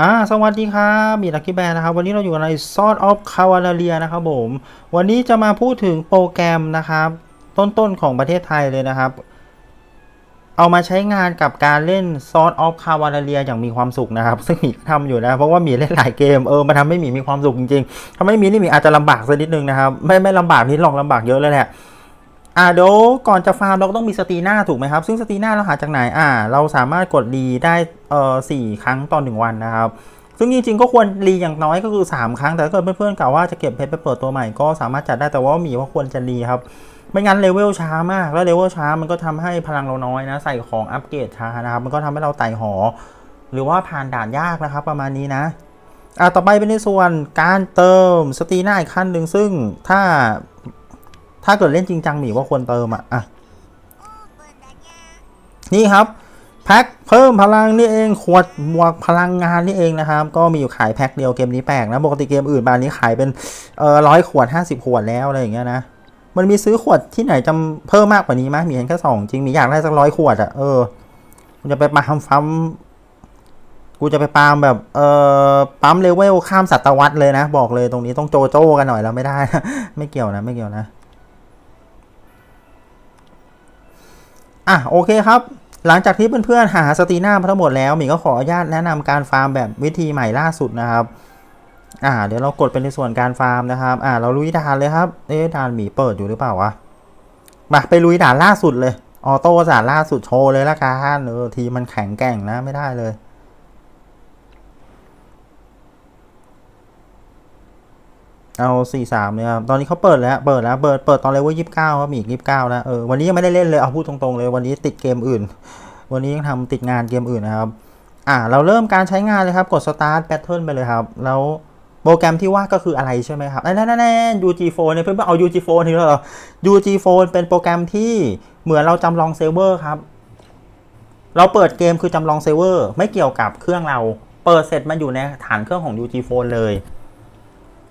อ่าสวัสดีครับมีลักกี้แบร์นะครับ วันนี้เราอยู่ใน Sword of Cavaleria นะครับผม วันนี้จะมาพูดถึงโปรแกรมนะครับ ต้นๆของประเทศไทยเลยนะครับ เอามาใช้งานกับการเล่น Sword of Cavaleria อย่างมีความสุขนะครับ ซึ่งหมีทำอยู่นะ เพราะว่าหมีเล่นหลายเกมเออมาทำให้หมีมีความสุขจริงๆถ้าไม่มีนี่หมีอาจจะลำบากสักนิดนึงนะครับ ไม่ไม่ลำบากนิดหรอกลำบากเยอะเลยแหละ อ่าเดี๋ยวก่อนจะฟาร์มเราก็ต้องมีสตีน่าถูกไหมครับ ซึ่งสตีน่าเราหาจากไหนอ่า เราสามารถกดรีได้เอ่อสี่ครั้งต่อหนึ่งวันนะครับ ซึ่งจริงๆก็ควรรีอย่างน้อยก็คือ 3 ครั้ง แต่ถ้าเกิดเพื่อนๆกล่าวว่าจะเก็บเพชรไปเปิดตัวใหม่ก็สามารถจัดได้แต่ว่าหมีว่าควรจะรีครับไม่งั้นเลเวลช้ามาก แล้วเลเวลช้ามันก็ทำให้พลังเราน้อยนะ ใส่ของอัปเกรดช้านะครับ มันก็ทำให้เราไต่หอ หรือว่าผ่านด่านยากนะครับ ประมาณนี้นะอ่าต่อไปเป็นในส่วนการเติมสตีน่าอีกขั้นหนึ่งซึ่งถ้า ถ้าเกิดเล่นจริงจังหมีว่าควรเติมอะอะนี่ครับแพ็คเพิ่มพลังนี่เองขวดบวกพลังงานนี่เองนะครับ ก็มีอยู่ขายแพ็คเดียวเกมนี้แปลกนะปกติเกมอื่นบานนี้ขายเป็นเอ่อร้อยขวด50ขวดแล้วอะไรอย่างเงี้ยนะมันมีซื้อขวดที่ไหนจำเพิ่มมากกว่านี้ไหมมีเห็นแค่สองจริงมีอยากได้สักร้อยขวดอะ่ะเออกูจะไปปาล์มฟัมกูจะไปปาล์มแบบเอ่อปั๊มเลเวลข้ามศตวรรษเลยนะ บอกเลยตรงนี้ต้องโจโจ้กันหน่อยแล้วไม่ได้ ไม่เกี่ยวนะไม่เกี่ยวนะ อะโอเคครับ หลังจากที่เพื่อนๆหาสตีน่ามาทั้งหมดแล้วหมีก็ขออนุญาตแนะนำการฟาร์มแบบวิธีใหม่ล่าสุดนะครับอ่าเดี๋ยวเรากดเป็นในส่วนการฟาร์มนะครับอ่าเราลุยด่านเลยครับเอ๊ะด่านหมีเปิดอยู่หรือเปล่าวะมาไปลุยด่านล่าสุดเลยออโต้ด่านล่าสุดโชว์เลยละกันเออทีมันแข็งแกร่งนะไม่ได้เลย เอาสี่สามเนี่ยครับ ตอนนี้เขาเปิดแล้ว เปิดแล้ว เปิด เปิดตอนเลเวลยี่สิบเก้าครับมีอีกยี่สิบเก้านะเออ วันนี้ยังไม่ได้เล่นเลย เอาพูดตรงๆเลย วันนี้ติดเกมอื่น วันนี้ยังทำติดงานเกมอื่นนะครับ อ่า เราเริ่มการใช้งานเลยครับ กด start pattern ไปเลยครับ แล้วโปรแกรมที่ว่าก็คืออะไรใช่ไหมครับ นั่นนั่นนั่น UG Phone เนี่ยเพื่อนๆเอา UG Phone ทีแล้วเหรอ UG Phone เป็นโปรแกรมที่เหมือนเราจำลองเซิร์ฟเวอร์ครับ เราเปิดเกมคือจำลองเซิร์ฟเวอร์ ไม่เกี่ยวกับเครื่องเรา เปิดเสร็จมันอยู่ในฐานเครื่องของ UG Phone เลย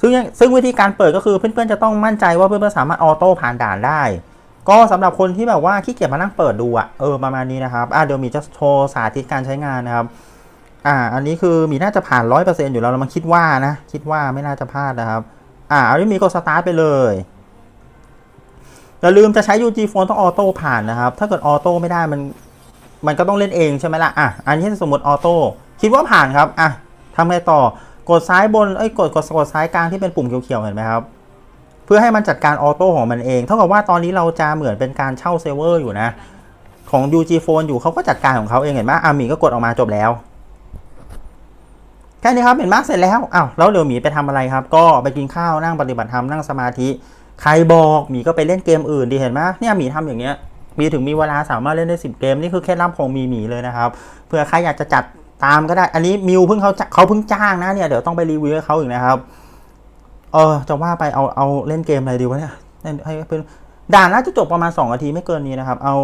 ซึ่งซึ่งวิธีการเปิดก็คือเพื่อนๆจะต้องมั่นใจว่าเพื่อนๆสามารถออโต้ผ่านด่านได้ ก็สำหรับคนที่แบบว่าขี้เกียจมานั่งเปิดดูอะเออประมาณนี้นะครับอะเดี๋ยวมีจะโชว์สาธิตการใช้งานนะครับอ่าอันนี้คือมีน่าจะผ่านร้อยเปอร์เซ็นต์อยู่แล้วเรามาคิดว่านะคิดว่าไม่น่าจะพลาดนะครับ อ่าเอาที่มีกดสตาร์ทไปเลยอย่าลืมจะใช้ UG Phone ต้องออโต้ผ่านนะครับ ถ้าเกิดออโต้ไม่ได้มันมันก็ต้องเล่นเองใช่ไหมล่ะอะอันนี้สมมติออโต้คิดว่าผ่านครับอะทำไงต่อ กดซ้ายบนเอ้ยกดกดกดซ้ายกลางที่เป็นปุ่มเขียวๆเห็นไหมครับ เพื่อให้มันจัดการออโต้ของมันเอง เท่ากับว่าตอนนี้เราจะเหมือนเป็นการเช่าเซิร์ฟเวอร์อยู่นะ ของ UG Phone อยู่เขาก็จัดการของเขาเองเห็นไหมอามีก็กดออกมาจบแล้วแค่นี้ครับเห็นไหมเสร็จแล้วอ้าวแล้วเดี๋ยวหมีไปทำอะไรครับ ก็ไปกินข้าวนั่งปฏิบัติธรรมนั่งสมาธิ ใครบอกหมีก็ไปเล่นเกมอื่นดีเห็นไหมเนี่ยหมีทำอย่างเงี้ยมีถึงมีเวลาสามารถเล่นได้สิบเกมนี่คือเคล็ดลับของมีหมีเลยนะครับเผื่อใครอยากจะจัด ตามก็ได้ อันนี้มิวเพิ่งเขาเขาเพิ่งจ้างนะเนี่ยเดี๋ยวต้องไปรีวิวให้เขาอีกนะครับ เออจะว่าไปเอาเอาเล่นเกมอะไรดีวะเนี่ยให้เป็นด่านน่าจะจบประมาณสองนาทีไม่เกินนี้นะครับ เอา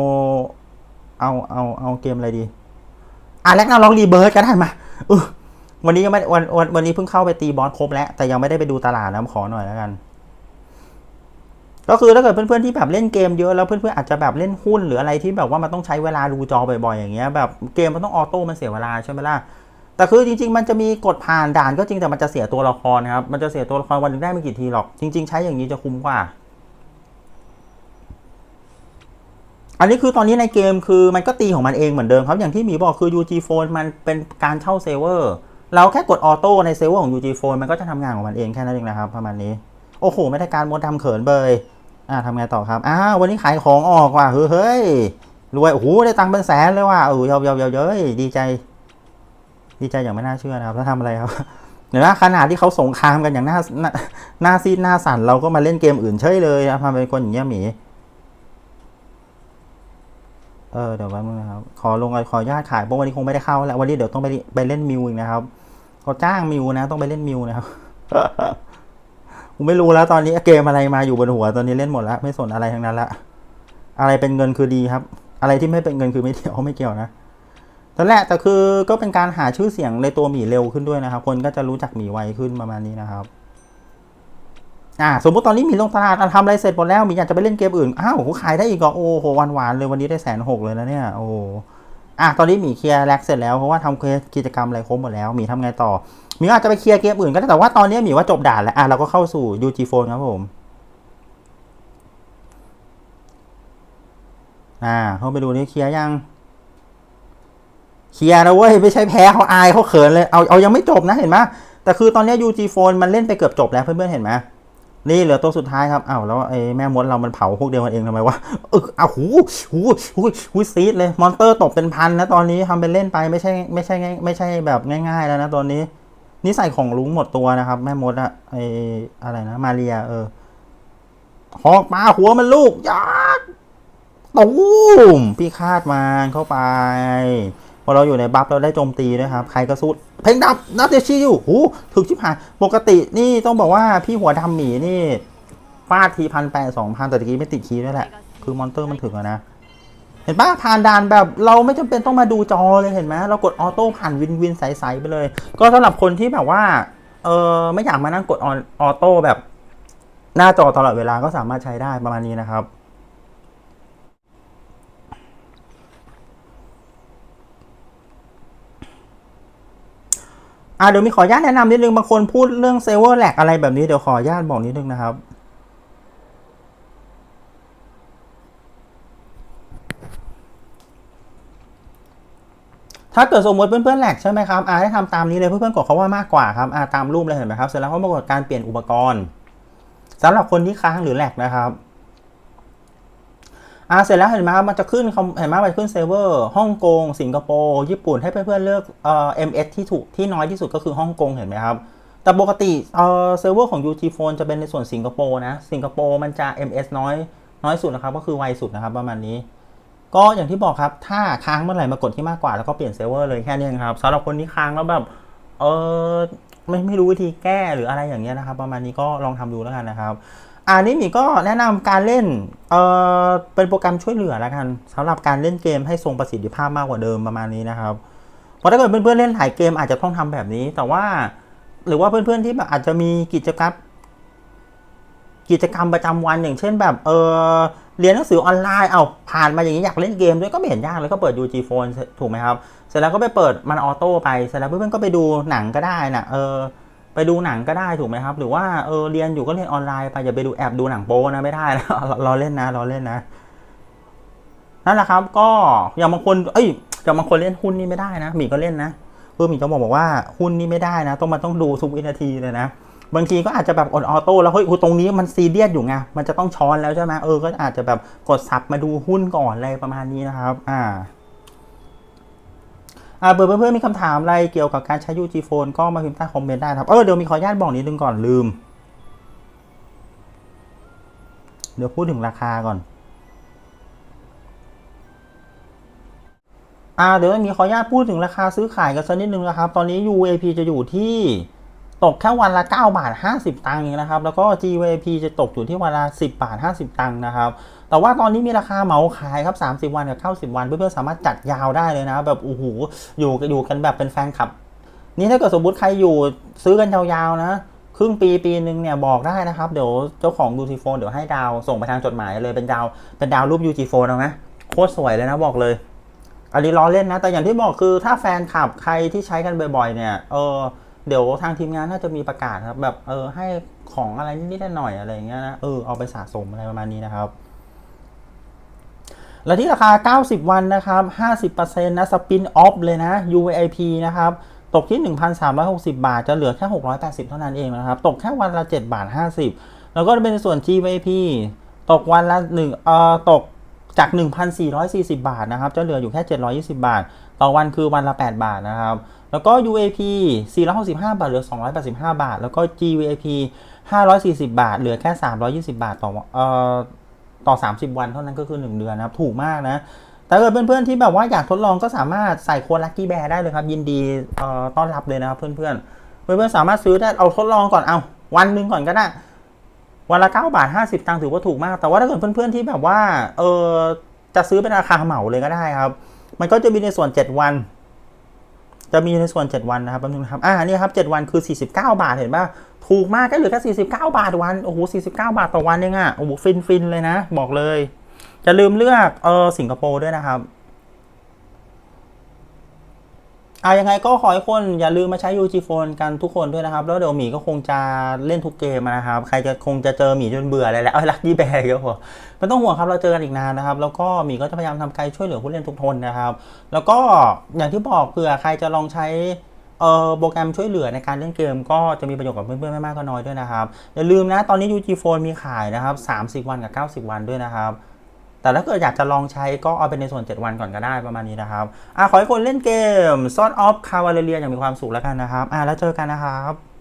เอาเอาเอาเกมอะไรดี อะแรกนาลองรีเบิร์ดก็ได้มาเออวันนี้ยังไม่วันวันวันนี้เพิ่งเข้าไปตีบอสครบแล้วแต่ยังไม่ได้ไปดูตลาดนะขอหน่อยแล้วกัน ก็คือถ้าเกิดเพื่อนๆที่แบบเล่นเกมเยอะแล้วเพื่อนๆอาจจะแบบเล่นหุ้นหรืออะไรที่แบบว่ามันต้องใช้เวลาดูจอบ่อยๆอย่างเงี้ยแบบเกมมันต้องออโต้มันเสียเวลาใช่ไหมล่ะแต่คือจริงๆ มันจะมีกดผ่านด่านก็จริงแต่มันจะเสียตัวละครนะครับมันจะเสียตัวละครวันหนึงได้ไม่กี่ทีหรอก จริง ๆ ใช้อย่างนี้จะคุ้มกว่า อันนี้คือตอนนี้ในเกมคือมันก็ตีของมันเองเหมือนเดิมครับ อย่างที่หมีบอกคือ UG Phone มันเป็นการเช่าเซิร์ฟเวอร์เราแค่กดออโต้ในเซิร์ฟเวอร์ของ UG Phone มันก็จะทำงานของมันเองแค่นั้นเองนะครับประมาณนี้โอ้โหไม่ได้การมดทำเขินเบย อ่าทำไงต่อครับอ้าววันนี้ขายของออกว่ะเฮ้ยรวยโอ้โหได้ตังค์เป็นแสนเลยว่ะเออเยาเยาเยาเย้ยดีใจ ดีใจอย่างไม่น่าเชื่อนะครับแล้วทำอะไรครับเดี๋ยวนะขนาดที่เขาสงครามกันอย่างหน้าหน้าซีดหน้าสั่นเราก็มาเล่นเกมอื่นเฉยเลยนะทำเป็นคนอย่างเงี้ยหมีเออเดี๋ยวแป๊บนึงนะครับ ขอลงขออนุญาตขายเพราะวันนี้คงไม่ได้เข้าแล้ววันนี้เดี๋ยวต้องไปไปเล่นมิวอีกนะครับเขาจ้างมิวนะ ต้องไปเล่นมิวนะครับ ผมไม่รู้แล้วตอนนี้เกมอะไรมาอยู่บนหัวตอนนี้เล่นหมดแล้ว ไม่สนอะไรทั้งนั้นละอะไรเป็นเงินคือดีครับ อะไรที่ไม่เป็นเงินคือไม่เกี่ยวไม่เกี่ยวนะแต่แหละแต่คือก็เป็นการหาชื่อเสียงในตัวหมีเร็วขึ้นด้วยนะครับ คนก็จะรู้จักหมีไวขึ้นประมาณนี้นะครับอ่าสมมติตอนนี้หมีลงตลาดทำอะไรเสร็จหมดแล้วหมีอยากจะไปเล่นเกมอื่นอ้าวขายได้อีกเหรอโอ้โหหวานๆเลยวันนี้ได้แสนหกเลยนะเนี่ยโอ้ อะตอนนี้มีเคลียร์แล็กเสร็จแล้วเพราะว่าทำกิจกรรมอะไรครบหมดแล้ว มีทำไงต่อ มีอาจจะไปเคลียร์เกมอื่นก็ได้แต่ว่าตอนนี้มีว่าจบด่านแล้วอะเราก็เข้าสู่ UG Phone ครับผมอ่าเข้าไปดูนี่เคลียร์ยังเคลียร์นะเว้ยไม่ใช่แพ้เขาอายเขาเขินเลยเอาเอายังไม่จบนะเห็นไหมแต่คือตอนนี้ UG Phone มันเล่นไปเกือบจบแล้วเพื่อนๆเห็นไหม นี่เหลือตัวสุดท้ายครับอ้าวแล้วไอ้แม่มดเรามันเผาพวกเดียวกันเองทำไมวะเอออ้าวหูหูหูหูซีดเลยมอนเตอร์ตกเป็นพันนะตอนนี้ทำเป็นเล่นไปไม่ใช่ไม่ใช่ง่ายไม่ใช่แบบง่ายๆแล้วนะตอนนี้นี่ใส่ของลุงหมดตัวนะครับ แม่มดอะไออะไรนะ มาเรีย เออหอกมาหัวมันลูกยัดตูมพี่คาดมันเข้าไป อเราอยู่ในบัฟเราได้โจมตีด้วยครับ ใครก็สู้เพลงดับนัดเดชิอยู่หูถึกชิบหายปกตินี่ต้องบอกว่าพี่หัวดำหมีนี่ฟาดทีพันแปดสองพันแต่ตะกี้ไม่ติดคีย์ด้วยแหละ คือมอนเตอร์มันถึงอะนะ เห็นปะผ่านด่านแบบเราไม่จำเป็นต้องมาดูจอเลยเห็นไหมเรากดออโต้ผ่านวินวินใสๆไปเลย ก็สำหรับคนที่แบบว่าเออไม่อยากมานั่งกดออโต้แบบหน้าจอตลอดเวลาก็สามารถใช้ได้ประมาณนี้นะครับ อ่าเดี๋ยวมีขออนุญาตแนะนำนิดนึง บางคนพูดเรื่องเซเวอร์แลกอะไรแบบนี้เดี๋ยวขออนุญาตบอกนิดนึงนะครับ ถ้าเกิดสมมติเพื่อนๆแหลกใช่ไหมครับอ่าให้ทำตามนี้เลยเพื่อนๆกดเขาว่ามากกว่าครับอ่าตามรูปเลยเห็นไหมครับเสร็จแล้วก็มากดการเปลี่ยนอุปกรณ์สำหรับคนที่ค้างหรือแหลกนะครับ อ่าเสร็จแล้วเห็นไหมครับมันจะขึ้นเห็นไหมมันจะขึ้นเซิร์ฟเวอร์ฮ่องกงสิงคโปร์ญี่ปุ่นให้เพื่อนๆเลือกเอ่อ MS ที่ถูกที่น้อยที่สุดก็คือฮ่องกงเห็นไหมครับแต่ปกติเอ่อเซิร์ฟเวอร์ของ UG Phone จะเป็นในส่วนสิงคโปร์นะสิงคโปร์มันจะ MS น้อยน้อยสุดนะครับก็คือไวสุดนะครับประมาณนี้ ก็อย่างที่บอกครับถ้าค้างเมื่อไหร่มากดที่มากกว่าแล้วก็เปลี่ยนเซิร์ฟเวอร์เลยแค่นี้ครับสำหรับคนที่ค้างแล้วแบบเออไม่ไม่รู้วิธีแก้หรืออะไรอย่างเงี้ยนะครับ ประมาณนี้ก็ลองทำดูแล้วกันนะครับ อันนี้มีก็แนะนำการเล่นเออเป็นโปรแกรมช่วยเหลือแล้วกันสำหรับการเล่นเกมให้ทรงประสิทธิภาพมากกว่าเดิมประมาณนี้นะครับเพราะถ้าเกิดเพื่อนๆเล่นหลายเกมอาจจะต้องทำแบบนี้ แต่ว่า หรือว่าเพื่อนๆที่แบบอาจจะมีกิจกรรมกิจกรรมประจำวันอย่างเช่นแบบเออเรียนหนังสือออนไลน์เอาผ่านมาอย่างนี้อยากเล่นเกมด้วยก็ไม่เห็นยากเลยก็เปิด UG Phone ถูกไหมครับ เสร็จแล้วก็ไปเปิดมันออโต้ไปเสร็จแล้วเพื่อนๆก็ไปดูหนังก็ได้นะเออ ไปดูหนังก็ได้ถูกไหมครับ หรือว่าเออเรียนอยู่ก็เรียนออนไลน์ไปอย่าไปดูแอบดูหนังโป๊นะไม่ได้นะรอเล่นนะรอเล่นนะนั่นแหละครับ ก็อย่างบางคนเอ้ยอย่างบางคนเล่นหุ้นนี่ไม่ได้นะหมีก็เล่นนะเพื่อหมีจะบอกบอกว่าหุ้นนี่ไม่ได้นะ ต้องมาต้องดูทุกวินาทีเลยนะบางทีก็อาจจะแบบกดออโต้แล้วเฮ้ยตรงนี้มันซีเรียสอยู่ไงมันจะต้องช้อนแล้วใช่ไหมเออก็อาจจะแบบกดสับมาดูหุ้นก่อนอะไรประมาณนี้นะครับ อ่า เบื่อเพื่อนๆมีคำถามอะไรเกี่ยวกับการใช้ UG Phone ก็มาพิมพ์ใต้คอมเมนต์ได้ครับ เออเดี๋ยวมีขออนุญาตบอกนิดนึงก่อนลืม เดี๋ยวพูดถึงราคาก่อนอ่าเดี๋ยวมีขออนุญาตพูดถึงราคาซื้อขายกันสักนิดนึงนะครับ ตอนนี้ UAP จะอยู่ที่ ตกแค่วันละ 9 บาท 50 ตังค์เองนะครับ แล้วก็ GVP จะตกอยู่ที่วันละ 10 บาท 50 ตังค์นะครับ แต่ว่าตอนนี้มีราคาเหมาขายครับ 30 วันกับ 90 วัน เพื่อนๆสามารถจัดยาวได้เลยนะ แบบโอ้โหอยู่อยู่กันแบบเป็นแฟนคลับ นี่ถ้าเกิดสมมติใครอยู่ซื้อกันยาวๆนะครึ่งปีปีหนึ่งเนี่ยบอกได้นะครับ เดี๋ยวเจ้าของ UG Phone เดี๋ยวให้ดาวส่งไปทางจดหมายเลยเป็นดาวเป็นดาวรูป UG Phone เอาไหมโคตรสวยเลยนะบอกเลย อันนี้ล้อเล่นนะ แต่อย่างที่บอกคือถ้าแฟนคลับใครที่ใช้กันบ่อยๆ เนี่ยเออ เดี๋ยวทางทีมงานน่าจะมีประกาศครับ แบบเออให้ของอะไรนิดหน่อยอะไรอย่างเงี้ยนะเออเอาไปสะสมอะไรประมาณนี้นะครับ และที่ราคา 90 วันนะครับ 50%นะสปินออฟเลยนะ UVIP นะครับตกที่ 1,360 บาท จะเหลือแค่ 680 เท่านั้นเองนะครับ ตกแค่วันละ 7 บาท 50 แล้วก็เป็นส่วน GVIP ตกวันละ1เอ่อตก จาก 1,440 บาทนะครับ จะเหลืออยู่แค่ 720 บาท ต่อวันคือวันละ 8 บาทนะครับ แล้วก็ UAP 465 บาท เหลือ 285 บาท แล้วก็ GVAP 540 บาท เหลือแค่ 320 บาทต่อเอ่อต่อ 30 วันเท่านั้นก็คือ 1 เดือนนะครับ ถูกมากนะ แต่เกิดเพื่อนๆที่แบบว่าอยากทดลองก็สามารถใส่โค้ดลัคกี้แบร์ได้เลยครับ ยินดีเอ่อต้อนรับเลยนะครับเพื่อนๆ เพื่อนๆสามารถซื้อได้ เอาทดลองก่อน เอาวันหนึ่งก่อนก็ได้ วันละ 9 บาท 50 ตังค์ถือว่าถูกมาก แต่ว่าถ้าเกิดเพื่อนๆที่แบบว่าเออจะซื้อเป็นราคาเหมาเลยก็ได้ครับ มันก็จะมีในส่วน 7 วัน จะมีในส่วน 7 วันนะครับแป๊บนึงนะครับอ่านี่ครับ 7 วันคือ 49 บาทเห็นป่ะถูกมากก็เหลือแค่49 บาทวันโอ้โห49 บาทต่อวันเองอะโอ้โหฟินฟินเลยนะ บอกเลยจะลืมเลือกเออสิงคโปร์ด้วยนะครับ อะยังไงก็ขอให้คนอย่าลืมมาใช้ UG Phone กันทุกคนด้วยนะครับ แล้วเดี๋ยวหมีก็คงจะเล่นทุกเกมนะครับ ใครจะคงจะเจอหมีจนเบื่ออะไรแล้วเอ้ยลักกี้แบร์ก็พอไม่ต้องห่วงครับเราเจอกันอีกนานนะครับ แล้วก็หมีก็จะพยายามทำไกด์ช่วยเหลือผู้เล่นทุกคนนะครับ แล้วก็อย่างที่บอกเผื่อใครจะลองใช้เออโปรแกรมช่วยเหลือในการเล่นเกม ก็จะมีประโยชน์กับเพื่อนๆไม่มากก็น้อยด้วยนะครับอย่าลืมนะตอนนี้ UG Phone มีขายนะครับ30 วันกับ 90 วันด้วยนะครับ แต่ถ้าเกิดอยากจะลองใช้ก็เอาไปในส่วน 7 วันก่อนก็ได้ประมาณนี้นะครับอะขอให้คนเล่นเกมซอนออฟคาวาเลเรียอย่างมีความสุขแล้วกันนะครับอะแล้วเจอกันนะครับ